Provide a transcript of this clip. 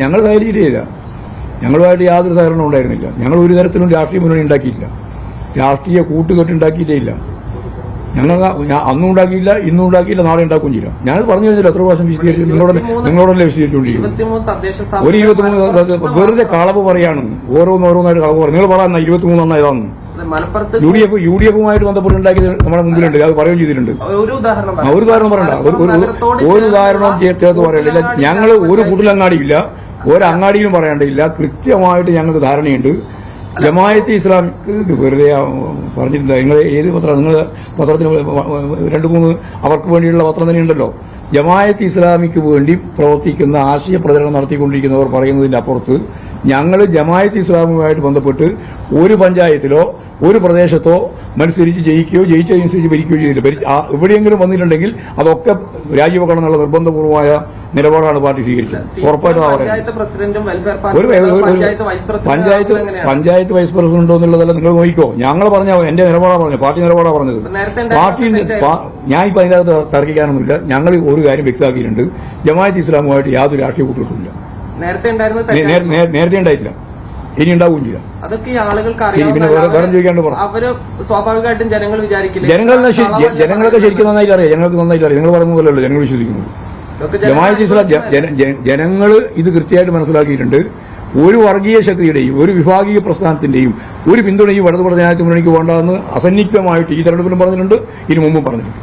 ഞങ്ങൾ സഹകരിച്ചിട്ടില്ല ഞങ്ങളുമായിട്ട് യാതൊരു സഹകരണം ഉണ്ടായിരുന്നില്ല. ഞങ്ങൾ ഒരു തരത്തിലും രാഷ്ട്രീയ മുന്നണി ഉണ്ടാക്കിയില്ല. രാഷ്ട്രീയ കൂട്ടുകെട്ട് ഉണ്ടാക്കിയിട്ടേ ഇല്ല ഞങ്ങൾ അന്നും ഉണ്ടാക്കിയില്ല ഇന്നും ഉണ്ടാക്കിയില്ല നാളെ ഉണ്ടാക്കുകയും ചെയ്യില്ല ഞാൻ പറഞ്ഞു കഴിഞ്ഞാൽ എത്ര പ്രാവശ്യം വിശദീകരിച്ചു നിങ്ങളോട് നിങ്ങളോടല്ലേ വിശദീകരിച്ചുകൊണ്ടിരിക്കും ഒരു ഇരുപത്തിമൂന്ന് വെറുതെ കളവ് പറയാണ്. ഓരോന്നോരോന്നായിട്ട് കളവ് പറഞ്ഞു നിങ്ങൾ പറയാൻ ഇരുപത്തിമൂന്നെണ്ണം ഏതാണെന്ന് മലപ്പുറത്ത് U D F U D എഫുമായിട്ട് ബന്ധപ്പെട്ട് ഉണ്ടാക്കിയത് നമ്മുടെ മുമ്പിലുണ്ട്. അത് പറയുകയും ചെയ്തിട്ടുണ്ട്. ഒരു ഉദാഹരണം പറയണ്ട. ഒരു ഉദാഹരണം ചേർത്ത് പറയണ്ടില്ല ഞങ്ങൾ ഒരു കൂട്ടിലങ്ങാടിയില്ല ഒരു പറയാണ്ട് പറയേണ്ടതില്ല കൃത്യമായിട്ട് ഞങ്ങൾക്ക് ധാരണയുണ്ട്. ജമായത്ത് ഇസ്ലാമിക്ക് വെറുതെ പറഞ്ഞിട്ടില്ല. നിങ്ങൾ ഏത് പത്രം നിങ്ങൾ പത്രത്തിന് രണ്ട് മൂന്ന് അവർക്ക് വേണ്ടിയുള്ള പത്രം തന്നെ ഉണ്ടല്ലോ. ജമായത്ത് ഇസ്ലാമിക്ക് വേണ്ടി പ്രവർത്തിക്കുന്ന ആശയ പ്രചരണം നടത്തിക്കൊണ്ടിരിക്കുന്നവർ പറയുന്നതിന്റെ അപ്പുറത്ത് ഞങ്ങൾ ജമായത്ത് ഇസ്ലാമുമായിട്ട് ബന്ധപ്പെട്ട് ഒരു പഞ്ചായത്തിലോ ഒരു പ്രദേശത്തോ മത്സരിച്ച് ജയിക്കുകയോ ജയിച്ചതനുസരിച്ച് ഭരിക്കുകയോ ചെയ്തില്ല. എവിടെയെങ്കിലും വന്നിട്ടുണ്ടെങ്കിൽ അതൊക്കെ രാജിവെക്കണം എന്നുള്ള നിർബന്ധപൂർവമായ നിലപാടാണ് പാർട്ടി സ്വീകരിച്ചത്. ഉറപ്പായിട്ടും ഒരു panchayat vice president panchayat vice president ഉണ്ടോ എന്നുള്ളതല്ല നിങ്ങൾ നോക്കിക്കോ. ഞങ്ങൾ പറഞ്ഞ എന്റെ നിലപാടാണ് പറഞ്ഞത്. പാർട്ടി നിലപാടാണ് പറഞ്ഞത്. പാർട്ടി ഞാൻ ഇപ്പൊ അതിനകത്ത് തർക്കിക്കാനൊന്നുമില്ല. ഞങ്ങൾ ഒരു കാര്യം വ്യക്തമാക്കിയിട്ടുണ്ട്. ജമാഅത്ത് ഇസ്ലാമുമായിട്ട് യാതൊരു രാഷ്ട്രീയ കൂട്ടിട്ടില്ല നേരത്തെ ഉണ്ടായിട്ടില്ല. ഇനി ഉണ്ടാവുകയും ചെയ്യാം. അതൊക്കെ ഈ ആളുകൾക്ക് അറിയാം. അവർ സ്വാഭാവികമായിട്ടും ജനങ്ങൾ വിചാരിക്കില്ല? ജനങ്ങൾ ജനങ്ങളൊക്കെ ശരിക്കും നന്നായിട്ട് അറിയാം ജനങ്ങൾക്ക് നന്നായിട്ട് അറിയാം നിങ്ങൾ പോലെയല്ലോ ജനങ്ങൾ വിശ്വസിക്കുന്നത്. ജമാഅത്ത് ഇസ്ലാം ജനങ്ങൾ ഇത് കൃത്യമായിട്ട് മനസ്സിലാക്കിയിട്ടുണ്ട്. ഒരു വർഗീയ ശക്തിയുടെയും ഒരു വിഭാഗീയ പ്രസ്ഥാനത്തിന്റെയും ഒരു പിന്തുണയും വലതുപട ജനാധിപത്യ മുന്നണിക്ക് വേണ്ടെന്ന് അസന്നിഗ്ധമായിട്ട് ഈ തെരഞ്ഞെടുപ്പിലും പറഞ്ഞിട്ടുണ്ട്. ഇതിനു മുമ്പും പറഞ്ഞിട്ടുണ്ട്.